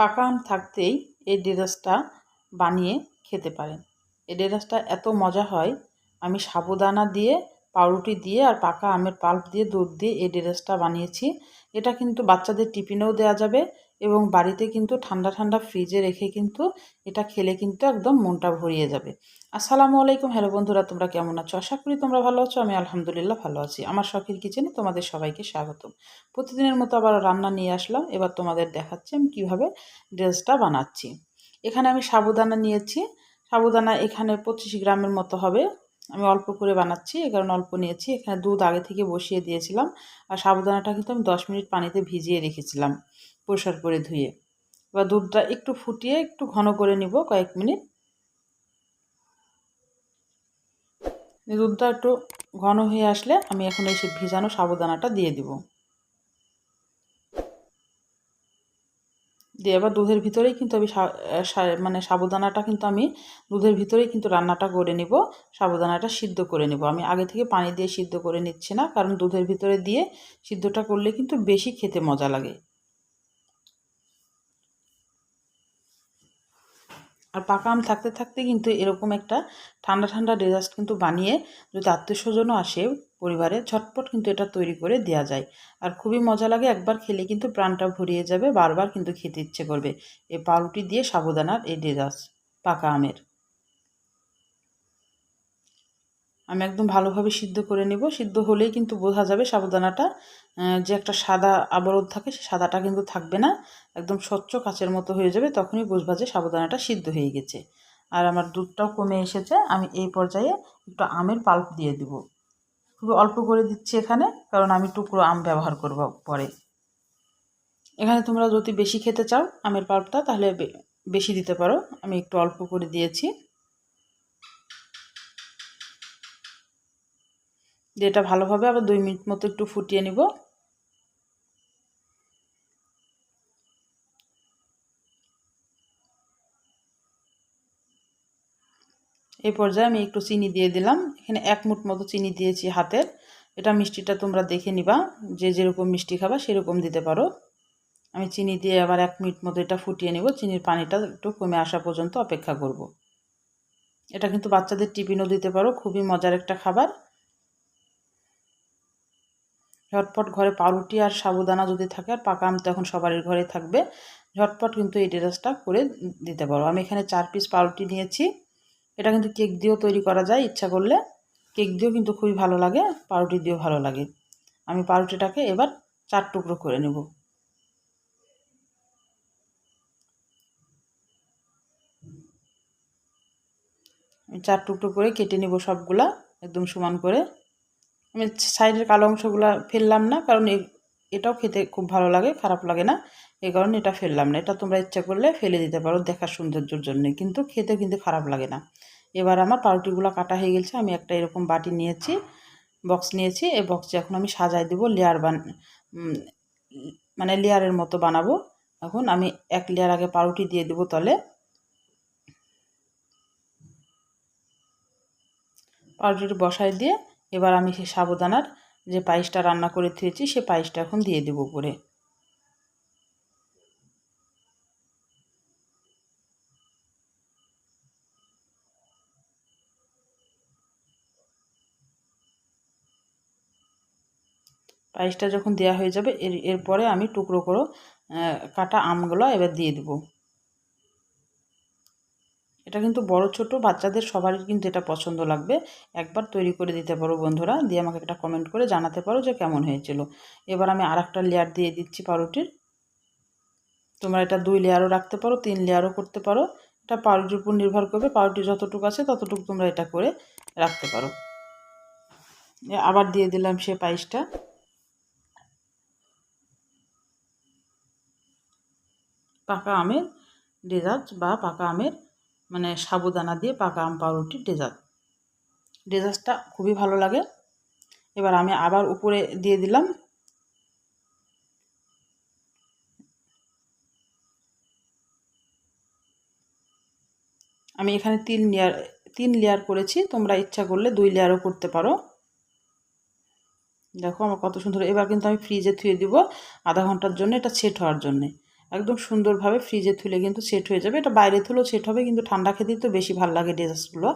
পাকা আম থাকতেই এই ডেরাসটা বানিয়ে খেতে পারেন। এই ডেরাসটা এত মজা হয়, আমি সাবুদানা দিয়ে, পাউরুটি দিয়ে আর পাকা আমের পাল্প দিয়ে, দুধ দিয়ে এই ডেরাসটা বানিয়েছি। এটা কিন্তু বাচ্চাদের টিফিনেও দেওয়া যাবে এবং বাড়িতে কিন্তু ঠান্ডা ঠান্ডা ফ্রিজে রেখে কিন্তু এটা খেলে কিন্তু একদম মনটা ভরিয়ে যাবে। আসসালামু আলাইকুম। হ্যালো বন্ধুরা, তোমরা কেমন আছো? আশা করি তোমরা ভালো আছো। আমি আলহামদুলিল্লাহ ভালো আছি। আমার শখের কিচেনে তোমাদের সবাইকে স্বাগত প্রতিদিনের মতো আবার রান্না নিয়ে আসলাম। এবার তোমাদের দেখাচ্ছি আমি কীভাবে ড্রেসটা বানাচ্ছি। এখানে আমি সাবুদানা নিয়েছি। সাবুদানা এখানে পঁচিশ গ্রামের মতো হবে। আমি অল্প করে বানাচ্ছি, এ কারণে অল্প নিয়েছি। এখানে দুধ আগে থেকে বসিয়ে দিয়েছিলাম। আর সাবুদানাটা কিন্তু আমি দশ মিনিট পানিতে ভিজিয়ে রেখেছিলাম। পরিষ্কার করে ধুয়ে এবার দুধটা একটু ফুটিয়ে একটু ঘন করে নিব কয়েক মিনিট। দুধটা একটু ঘন হয়ে আসলে আমি এখন এই ভিজানো সাবুদানাটা দিয়ে দিব। দিয়ে এবার দুধের ভিতরেই কিন্তু আমি মানে সাবুদানাটা কিন্তু আমি দুধের ভিতরেই কিন্তু রান্নাটা করে নিব, সাবুদানাটা সিদ্ধ করে নিব। আমি আগে থেকে পানি দিয়ে সিদ্ধ করে নিচ্ছি না, কারণ দুধের ভিতরে দিয়ে সিদ্ধটা করলে কিন্তু বেশি খেতে মজা লাগে। আর পাকা আম থাকতে থাকতে কিন্তু এরকম একটা ঠান্ডা ঠান্ডা ডেজার্ট কিন্তু বানিয়ে যদি আত্মীয় স্বজনও আসে পরিবারে ছটপট কিন্তু এটা তৈরি করে দেওয়া যায়। আর খুবই মজা লাগে একবার খেলে কিন্তু প্রাণটা ভরিয়ে যাবে, বারবার কিন্তু খেতে ইচ্ছে করবে। এই পাউরুটি দিয়ে সাবুদানার এই ডেজার্ট পাকা আমের। আমি একদম ভালোভাবে সিদ্ধ করে নেব। সিদ্ধ হলেই কিন্তু বোঝা যাবে সাবুদানাটা যে একটা সাদা আবরণ থাকে, সে সাদাটা কিন্তু থাকবে না। একদম স্বচ্ছ কাচের মতো হয়ে যাবে, তখনই বুঝবা যে সাবুদানাটা সিদ্ধ হয়ে গেছে। আর আমার দুধটাও কমে এসেছে, আমি এই পর্যায়ে একটু আমের পাল্প দিয়ে দিব। খুবই অল্প করে দিচ্ছি এখানে, কারণ আমি টুকরো আম ব্যবহার করব পরে। এখানে তোমরা যদি বেশি খেতে চাও আমের পাল্পটা, তাহলে বেশি দিতে পারো। আমি একটু অল্প করে দিয়েছি। দিয়ে এটা ভালোভাবে আবার দুই মিনিট মতো একটু ফুটিয়ে নিব। এই পর্যায়ে আমি একটু চিনি দিয়ে দিলাম। এখানে এক মুঠ মতো চিনি দিয়েছি হাতের। এটা মিষ্টিটা তোমরা দেখে নিবা। যে যেরকম মিষ্টি খাবা সেরকম দিতে পারো। আমি চিনি দিয়ে আবার এক মিনিট মতো এটা ফুটিয়ে নেব। চিনির পানিটা একটু কমে আসা পর্যন্ত অপেক্ষা করব। এটা কিন্তু বাচ্চাদের টিফিনও দিতে পারো। খুবই মজার একটা খাবার। ঝটপট ঘরে পাউরুটি আর সাবুদানা যদি থাকে আর পাকা আম তো এখন সবারই ঘরে থাকবে, ঝটপট কিন্তু এই ড্রেসটা করে দিতে পারো। আমি এখানে চার পিস পাউরুটি নিয়েছি, এটা কিন্তু কেক দিয়েও তৈরি করা যায় ইচ্ছা করলে। কেক দিয়েও কিন্তু খুবই ভালো লাগে, পাউরুটি দিয়েও ভালো লাগে। আমি পাউরুটিটাকে এবার চার টুকরো করে নেব। চার টুকরো করে কেটে নেব সবগুলা, একদম সমান করে। আমি সাইডের কালো অংশগুলো ফেললাম না, কারণ এটাও খেতে খুব ভালো লাগে, খারাপ লাগে না। এই কারণে এটা ফেললাম না, এটা তোমরা ইচ্ছা করলে ফেলে দিতে পারো দেখার সৌন্দর্যের জন্য, কিন্তু খেতে কিন্তু খারাপ লাগে না। এবার আমার পাউরুটিগুলো কাটা হয়ে গেছে, আমি একটা এরকম বাটি নিয়েছি, বক্স নিয়েছি এই বক্সে এখন আমি সাজাই দেবো লেয়ার বান মানে লেয়ারের মতো বানাবো। এখন আমি এক লেয়ার আগে পাউরুটি দিয়ে দেবো তলে। পাউরুটি বসাই দিয়ে এবার আমি সেই সাবুদানার যে পায়েসটা রান্না করে থুয়েছি সে পায়েসটা এখন দিয়ে দেবো উপরে। পায়েসটা যখন দেওয়া হয়ে যাবে, এর, এরপরে আমি টুকরো করে কাটা আমগুলো এবার দিয়ে দেবো। এটা কিন্তু বড়, ছোট বাচ্চাদের সবারই কিন্তু এটা পছন্দ লাগবে। একবার তৈরি করে দিতে পারো বন্ধুরা, দিয়ে আমাকে একটা কমেন্ট করে জানাতে পারো যে কেমন হয়েছিল। এবার আমি আর একটা লেয়ার দিয়ে দিচ্ছি পাউরুটির। তোমরা এটা দুই লেয়ারও রাখতে পারো, তিন লেয়ারও করতে পারো। এটা পাউরুটির উপর নির্ভর করবে, পাউরুটি যতটুকু আছে ততটুকু তোমরা এটা করে রাখতে পারো। আবার দিয়ে দিলাম সে পায়েসটা। পাকা আমের ডেজার্ট বা পাকা আমের মানে সাবুদানা দিয়ে পাকা আম পাউরুটি, ডেজার্ট। ডেজার্টটা খুবই ভালো লাগে। এবার আমি আবার উপরে দিয়ে দিলাম আমি এখানে তিন লেয়ার তিন লেয়ার করেছি। তোমরা ইচ্ছা করলে দুই লেয়ারও করতে পারো। দেখো আমার কত সুন্দর। এবার কিন্তু আমি ফ্রিজে থুয়ে দিব আধা ঘণ্টার জন্য। এটা সেট হওয়ার জন্যে। একদম সুন্দরভাবে ফ্রিজে তুলে কিন্তু সেট হয়ে যাবে। এটা বাইরে তুলেও সেট হবে, কিন্তু ঠান্ডা খেতেই তো বেশি ভালো লাগে ডেজার্টসগুলো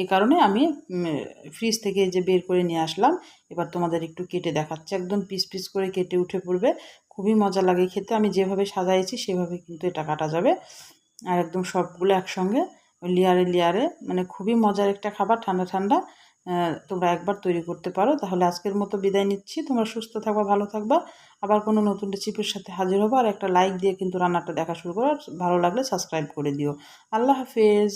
এই কারণে আমি ফ্রিজ থেকে যে বের করে নিয়ে আসলাম, এবার তোমাদের একটু কেটে দেখাচ্ছি। একদম পিস পিস করে কেটে উঠে পড়বে। খুবই মজা লাগে খেতে। আমি যেভাবে সাজাইছি, সেভাবে কিন্তু এটা কাটা যাবে। আর একদম সবগুলো একসঙ্গে লেয়ারে লেয়ারে মানে খুবই মজার একটা খাবার, ঠান্ডা ঠান্ডা। তোমরা একবার তৈরি করতে পারো। তাহলে আজকের মতো বিদায় নিচ্ছি। তোমরা সুস্থ থাকবা, ভালো থাকবা। আবার কোনো নতুন রেসিপির সাথে হাজির হব আর একটা লাইক দিয়ে কিন্তু রান্নাটা দেখা শুরু করো। ভালো লাগলে সাবস্ক্রাইব করে দিও। আল্লাহ হাফেজ।